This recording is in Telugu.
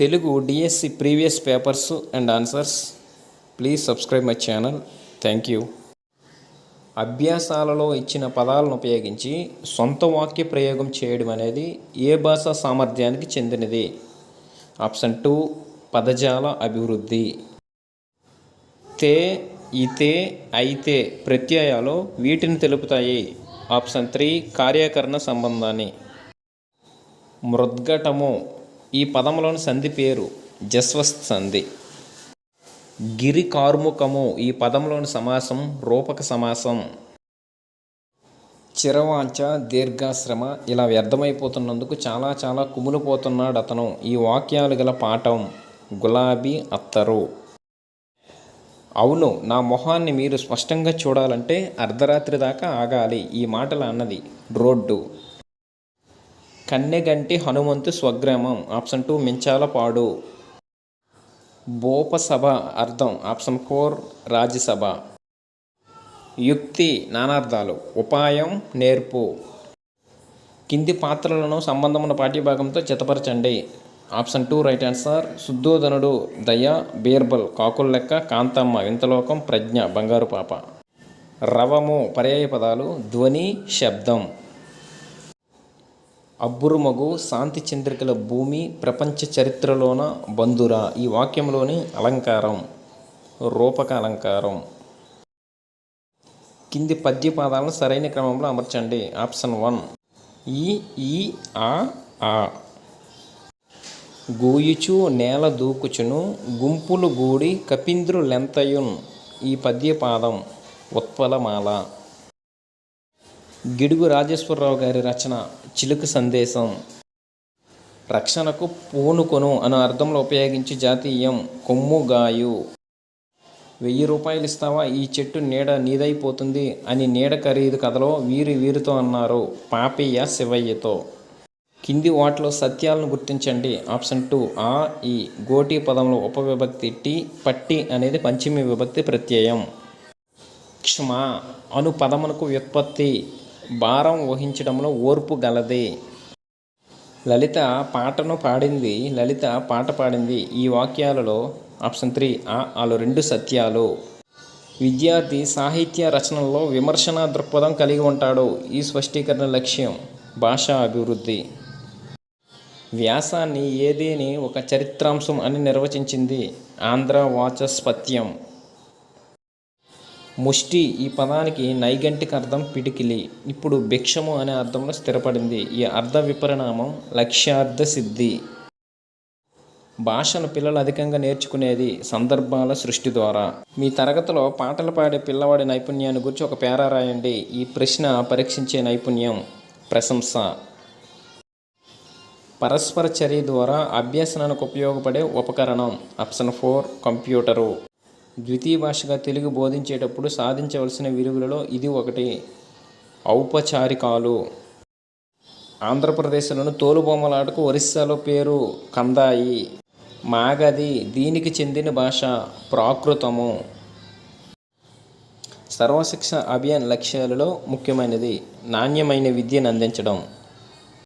Telugu DSC previous papers and answers please subscribe my channel thank you అభ్యాసాలలో ఇచ్చిన పదాలను ఉపయోగించి సొంత వాక్య ప్రయోగం చేయడం అనేది ఏ భాషా సామర్థ్యానికి చెందినది? ఆప్షన్ టూ పదజాల అభివృద్ధి. తే ఇతే అయితే ప్రత్యయాలు వీటిని తెలుపుతాయి. ఆప్షన్ త్రీ కార్యకరణ సంబంధాన్ని. మృద్ఘటము. ఈ పదంలోని సంధి పేరు జస్వస్త్ సంధి గిరి కార్ముకము ఈ పదంలోని సమాసం రూపక సమాసం. చిరవాంచ దీర్ఘాశ్రమ ఇలా వ్యర్థమైపోతున్నందుకు చాలా చాలా కుమిలిపోతున్నాడు అతను. ఈ వాక్యాలు గల పాఠం గులాబీ అత్తరు. అవును నా మొహాన్ని మీరు స్పష్టంగా చూడాలంటే అర్ధరాత్రి దాకా ఆగాలి. ఈ మాటలు అన్నది రోడ్డు. కన్నెగంటి హనుమంతు స్వగ్రామం. ఆప్షన్ టూ మించాలపాడు భూపసభ అర్థం ఆప్షన్ ఫోర్ రాజ్యసభ. యుక్తి నానార్థాలు. ఉపాయం నేర్పు. కింది పాత్రలను సంబంధమున్న పాఠ్యభాగంతో జతపరచండి. Option two right answer. శుద్ధోధనుడు దయ బీర్బల్ కాకుల లెక్క కాంతమ్మ వింతలోకం ప్రజ్ఞ బంగారు పాప. రవము పర్యాయ పదాలు ధ్వని శబ్దం. అబ్బురుమగు శాంతి చంద్రికల భూమి ప్రపంచ చరిత్రలోన బంధురా. ఈ వాక్యంలోని అలంకారం రూపక అలంకారం. కింది పద్యపాదాలను సరైన క్రమంలో అమర్చండి. ఆప్షన్ వన్ ఈ ఈ ఆ ఆ. గూయుచు నేల దూకుచును గుంపులు గూడి కపింద్రులెంతయున్. ఈ పద్యపాదం ఉత్పలమాల. గిడుగు రాజేశ్వరరావు గారి రచన చిలుక సందేశం. రక్షణకు పూనుకొను అన్న అర్థంలో ఉపయోగించి జాతీయం కొమ్ముగాయు వెయ్యి రూపాయలు ఇస్తావా? ఈ చెట్టు నీడ నీదైపోతుంది అని నీడ ఖరీదు కథలో వీరి వీరితో అన్నారు పాపయ్య శివయ్యతో. కింది వాటిలో సత్యాలను గుర్తించండి. ఆప్షన్ టూ ఆ ఈ గోటి పదంలో ఉపవిభక్తి టి పట్టి అనేది పంచమి విభక్తి ప్రత్యయం. క్షమ అను పదమునకు వ్యుత్పత్తి. భారం ఊహించడంలో ఓర్పు గలది. లలిత పాటను పాడింది. లలిత పాట పాడింది. ఈ వాక్యాలలో ఆప్షన్ త్రీ ఆ ఆలు రెండు సత్యాలు. విద్యార్థి సాహిత్య రచనల్లో విమర్శన దృక్పథం కలిగి ఉంటాడు. ఈ స్పష్టీకరణ లక్ష్యం భాషా అభివృద్ధి. వ్యాసాన్ని ఏదేని ఒక చరిత్రాంశం అని నిర్వచించింది ఆంధ్ర వాచస్పత్యం. ముష్టి ఈ పదానికి నైగంటిక అర్థం పిడికిలి. ఇప్పుడు భిక్షము అనే అర్థంలో స్థిరపడింది. ఈ అర్థ విపరిణామం లక్ష్యార్థ సిద్ధి. భాషను పిల్లలు అధికంగా నేర్చుకునేది సందర్భాల సృష్టి ద్వారా. మీ తరగతిలో పాటలు పాడే పిల్లవాడి నైపుణ్యాన్ని గురించి ఒక పేరా రాయండి. ఈ ప్రశ్న పరీక్షించే నైపుణ్యం ప్రశంస. పరస్పర చర్య ద్వారా అభ్యసనానికి ఉపయోగపడే ఉపకరణం. Option four computer. ద్వితీయ భాషగా తెలుగు బోధించేటప్పుడు సాధించవలసిన విలువలలో ఇది ఒకటి. ఔపచారికాలు. ఆంధ్రప్రదేశ్లోని తోలుబొమ్మలాటకు ఒరిస్సాలో పేరు కందాయి. మాగది దీనికి చెందిన భాష ప్రాకృతము. సర్వశిక్ష అభియాన్ లక్ష్యాలలో ముఖ్యమైనది. నాణ్యమైన విద్యను అందించడం.